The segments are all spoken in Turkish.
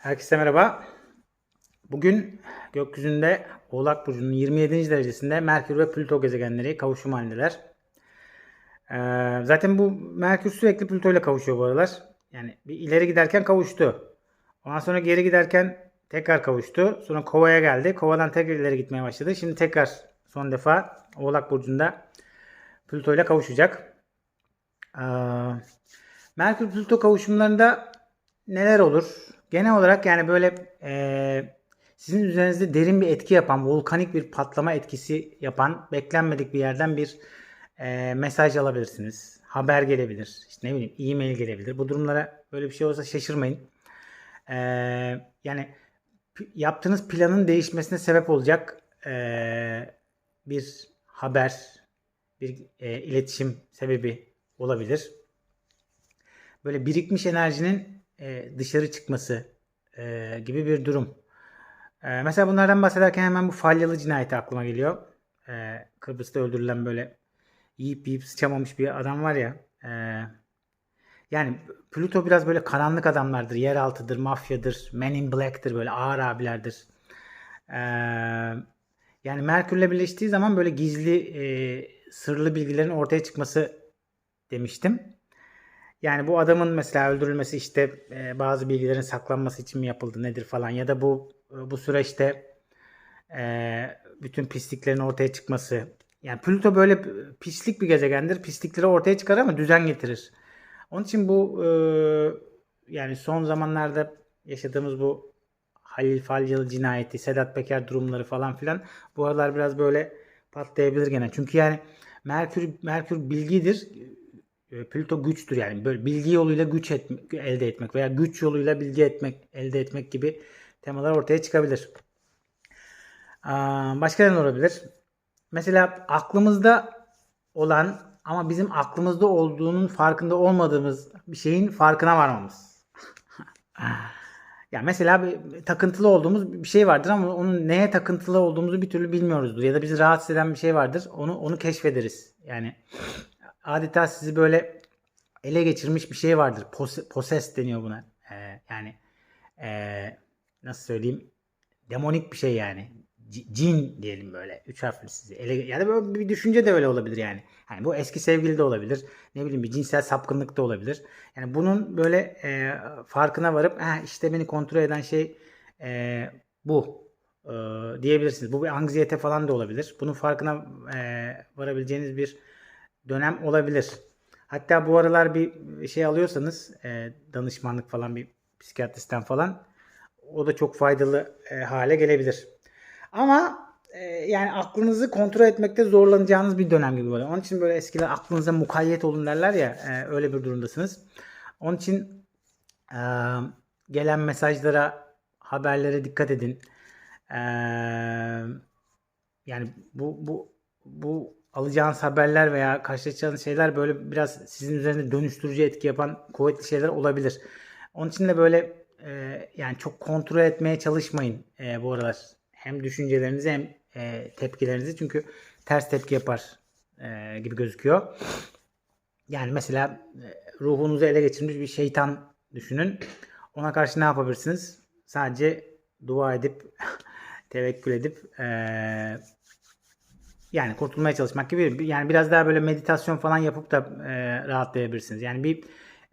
Herkese merhaba. Bugün gökyüzünde Oğlak Burcu'nun 27. derecesinde Merkür ve Plüto gezegenleri kavuşum halindeler. Ee, zaten bu Merkür sürekli Plüto ile kavuşuyor bu aralar. Yani bir ileri giderken kavuştu. Ondan sonra geri giderken tekrar kavuştu. Sonra Kova'ya geldi. Kova'dan tekrar ileri gitmeye başladı. Şimdi tekrar son defa Oğlak Burcu'nda Plüto ile kavuşacak. Ee, Merkür Plüto kavuşumlarında neler olur? Genel olarak yani böyle e, sizin üzerinizde derin bir etki yapan, volkanik bir patlama etkisi yapan, beklenmedik bir yerden bir e, mesaj alabilirsiniz. Haber gelebilir. İşte ne bileyim e-mail gelebilir. Bu durumlara böyle bir şey olsa şaşırmayın. E, yani yaptığınız planın değişmesine sebep olacak e, bir haber, bir e, iletişim sebebi olabilir böyle birikmiş enerjinin e, dışarı çıkması e, gibi bir durum. E, mesela bunlardan bahsederken hemen bu Falyalı cinayeti aklıma geliyor. Kıbrıs'ta öldürülen böyle yiyip yiyip sıçamamış bir adam var ya. yani Plüto biraz böyle karanlık adamlardır. Yeraltıdır, mafyadır, Men in Black'tir böyle ağır abilerdir. Yani Merkür'le birleştiği zaman böyle gizli, e, sırlı bilgilerin ortaya çıkması demiştim. Yani bu adamın mesela öldürülmesi işte e, bazı bilgilerin saklanması için mi yapıldı nedir falan ya da bu bu süreçte e, bütün pisliklerin ortaya çıkması. Yani Plüto böyle pislik bir gezegendir. Pislikleri ortaya çıkar ama düzen getirir. Onun için bu e, yani son zamanlarda yaşadığımız bu Halil Falyalı cinayeti, Sedat Peker durumları falan filan bu aralar biraz böyle patlayabilir gene. Çünkü yani Merkür Merkür bilgidir. E, Plüto güçtür yani böyle bilgi yoluyla güç etmek, elde etmek veya güç yoluyla bilgi etmek elde etmek gibi temalar ortaya çıkabilir. Başka ne olabilir? Mesela aklımızda olan ama bizim aklımızda olduğunun farkında olmadığımız bir şeyin farkına varmamız. ya mesela bir takıntılı olduğumuz bir şey vardır ama onun neye takıntılı olduğumuzu bir türlü bilmiyoruzdur ya da bizi rahatsız eden bir şey vardır. Onu onu keşfederiz. Yani adeta sizi böyle ele geçirmiş bir şey vardır. Pos- Possess deniyor buna. Ee, yani ee, nasıl söyleyeyim? Demonik bir şey yani. C- cin diyelim böyle. Üç harfli sizi. Ele, ya da böyle bir düşünce de öyle olabilir yani. Yani bu eski sevgili de olabilir. Ne bileyim bir cinsel sapkınlık da olabilir. Yani bunun böyle e, farkına varıp ha işte beni kontrol eden şey e, bu e, diyebilirsiniz. Bu bir anksiyete falan da olabilir. Bunun farkına e, varabileceğiniz bir dönem olabilir. Hatta bu aralar bir şey alıyorsanız e, danışmanlık falan bir psikiyatristten falan o da çok faydalı e, hale gelebilir. Ama e, yani aklınızı kontrol etmekte zorlanacağınız bir dönem gibi böyle. Onun için böyle eskiler aklınıza mukayyet olun derler ya e, öyle bir durumdasınız. Onun için e, gelen mesajlara, haberlere dikkat edin. E, yani bu bu bu alacağınız haberler veya karşılaşacağınız şeyler böyle biraz sizin üzerinde dönüştürücü etki yapan kuvvetli şeyler olabilir. Onun için de böyle e, yani çok kontrol etmeye çalışmayın e, bu aralar. Hem düşüncelerinizi hem e, tepkilerinizi çünkü ters tepki yapar e, gibi gözüküyor. Yani mesela e, ruhunuzu ele geçirmiş bir şeytan düşünün. Ona karşı ne yapabilirsiniz? Sadece dua edip tevekkül edip e, yani kurtulmaya çalışmak gibi yani biraz daha böyle meditasyon falan yapıp da e, rahatlayabilirsiniz. Yani bir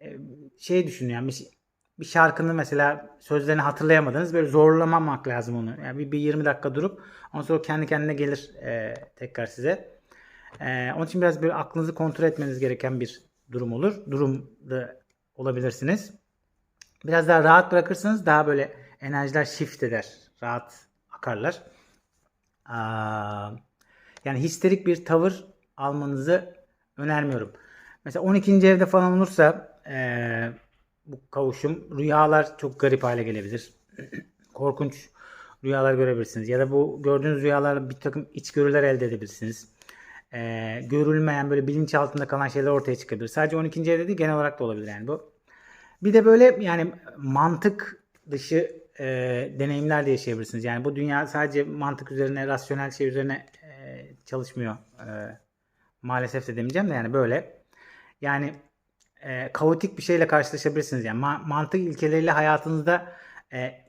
e, şey düşünün yani bir, bir şarkının mesela sözlerini hatırlayamadınız böyle zorlamamak lazım onu. Yani bir, bir 20 dakika durup ondan sonra kendi kendine gelir e, tekrar size. E, onun için biraz böyle aklınızı kontrol etmeniz gereken bir durum olur. Durumda olabilirsiniz. Biraz daha rahat bırakırsanız daha böyle enerjiler shift eder. Rahat akarlar. Aa, yani histerik bir tavır almanızı önermiyorum. Mesela 12. evde falan olursa eee, bu kavuşum rüyalar çok garip hale gelebilir. Korkunç rüyalar görebilirsiniz. Ya da bu gördüğünüz rüyalarla bir takım içgörüler elde edebilirsiniz. Eee, görülmeyen böyle bilinç altında kalan şeyler ortaya çıkabilir. Sadece 12. evde değil genel olarak da olabilir yani bu. Bir de böyle yani mantık dışı e, deneyimler de yaşayabilirsiniz. Yani bu dünya sadece mantık üzerine, rasyonel şey üzerine çalışmıyor. E, maalesef de demeyeceğim de yani böyle. Yani e, kaotik bir şeyle karşılaşabilirsiniz. Yani ma- mantık ilkeleriyle hayatınızda e,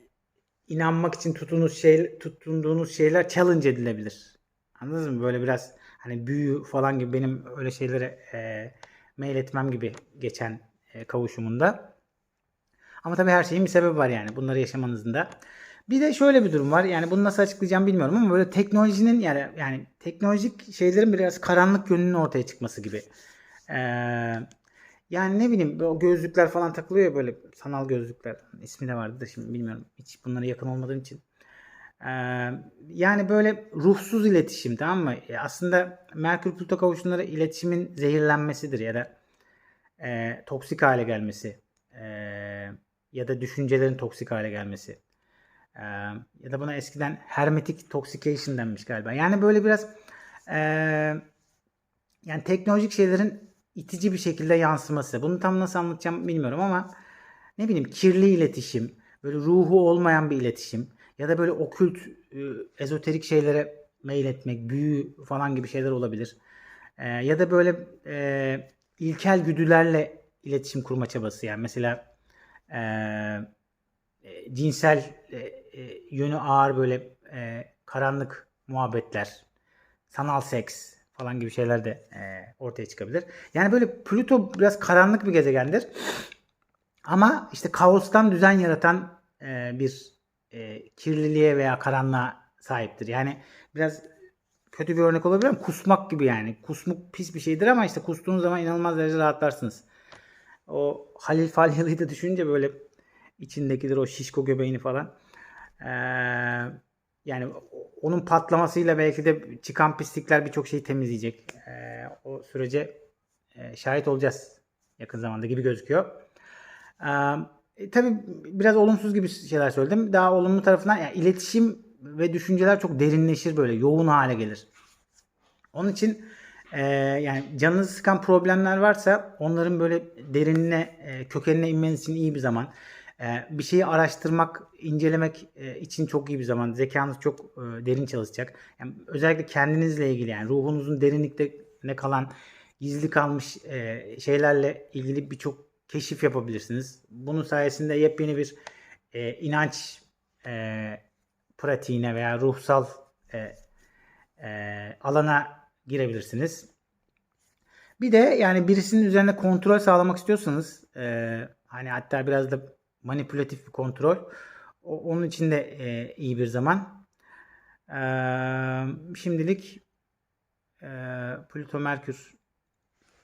inanmak için tutunuz şey, tutunduğunuz şeyler challenge edilebilir. Anladınız mı? Böyle biraz hani büyü falan gibi benim öyle şeylere e, mail etmem gibi geçen e, kavuşumunda. Ama tabii her şeyin bir sebebi var yani bunları yaşamanızın da. Bir de şöyle bir durum var. Yani bunu nasıl açıklayacağım bilmiyorum ama böyle teknolojinin yani yani teknolojik şeylerin biraz karanlık yönünün ortaya çıkması gibi. Ee, yani ne bileyim o gözlükler falan takılıyor ya böyle sanal gözlükler. İsmi de vardı da şimdi bilmiyorum. Hiç bunlara yakın olmadığım için. Ee, yani böyle ruhsuz iletişim tamam mı? E, aslında Merkür Plüto kavuşumları iletişimin zehirlenmesidir ya da e, toksik hale gelmesi. E, ya da düşüncelerin toksik hale gelmesi. Ya da buna eskiden hermetic toxication denmiş galiba. Yani böyle biraz e, yani teknolojik şeylerin itici bir şekilde yansıması. Bunu tam nasıl anlatacağım bilmiyorum ama ne bileyim kirli iletişim, böyle ruhu olmayan bir iletişim ya da böyle okült, e, ezoterik şeylere mail etmek, büyü falan gibi şeyler olabilir. Ee, ya da böyle e, ilkel güdülerle iletişim kurma çabası yani mesela e, e, cinsel e, e, yönü ağır böyle e, karanlık muhabbetler, sanal seks falan gibi şeyler de e, ortaya çıkabilir. Yani böyle Plüto biraz karanlık bir gezegendir. Ama işte kaostan düzen yaratan e, bir e, kirliliğe veya karanlığa sahiptir. Yani biraz kötü bir örnek olabilir ama kusmak gibi yani. Kusmuk pis bir şeydir ama işte kustuğunuz zaman inanılmaz derecede rahatlarsınız. O Halil Falyalı'yı da düşününce böyle içindekidir o şişko göbeğini falan. Ee, yani onun patlamasıyla belki de çıkan pislikler birçok şeyi temizleyecek. Ee, o sürece e, şahit olacağız yakın zamanda gibi gözüküyor. Ee, tabii biraz olumsuz gibi şeyler söyledim. Daha olumlu tarafından yani iletişim ve düşünceler çok derinleşir böyle yoğun hale gelir. Onun için e, yani canınızı sıkan problemler varsa onların böyle derinine, e, kökenine inmeniz için iyi bir zaman. E, bir şeyi araştırmak, incelemek e, için çok iyi bir zaman. Zekanız çok e, derin çalışacak. Yani özellikle kendinizle ilgili yani ruhunuzun derinlikte ne kalan gizli kalmış e, şeylerle ilgili birçok keşif yapabilirsiniz. Bunun sayesinde yepyeni bir inanç pratiğine veya ruhsal alana girebilirsiniz. Bir de yani birisinin üzerine kontrol sağlamak istiyorsanız hani hatta biraz da manipülatif bir kontrol o, onun için de e, iyi bir zaman. E, şimdilik e, Plüto Merkür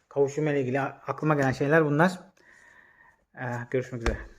kavuşumu ile ilgili aklıma gelen şeyler bunlar. E, görüşmek üzere.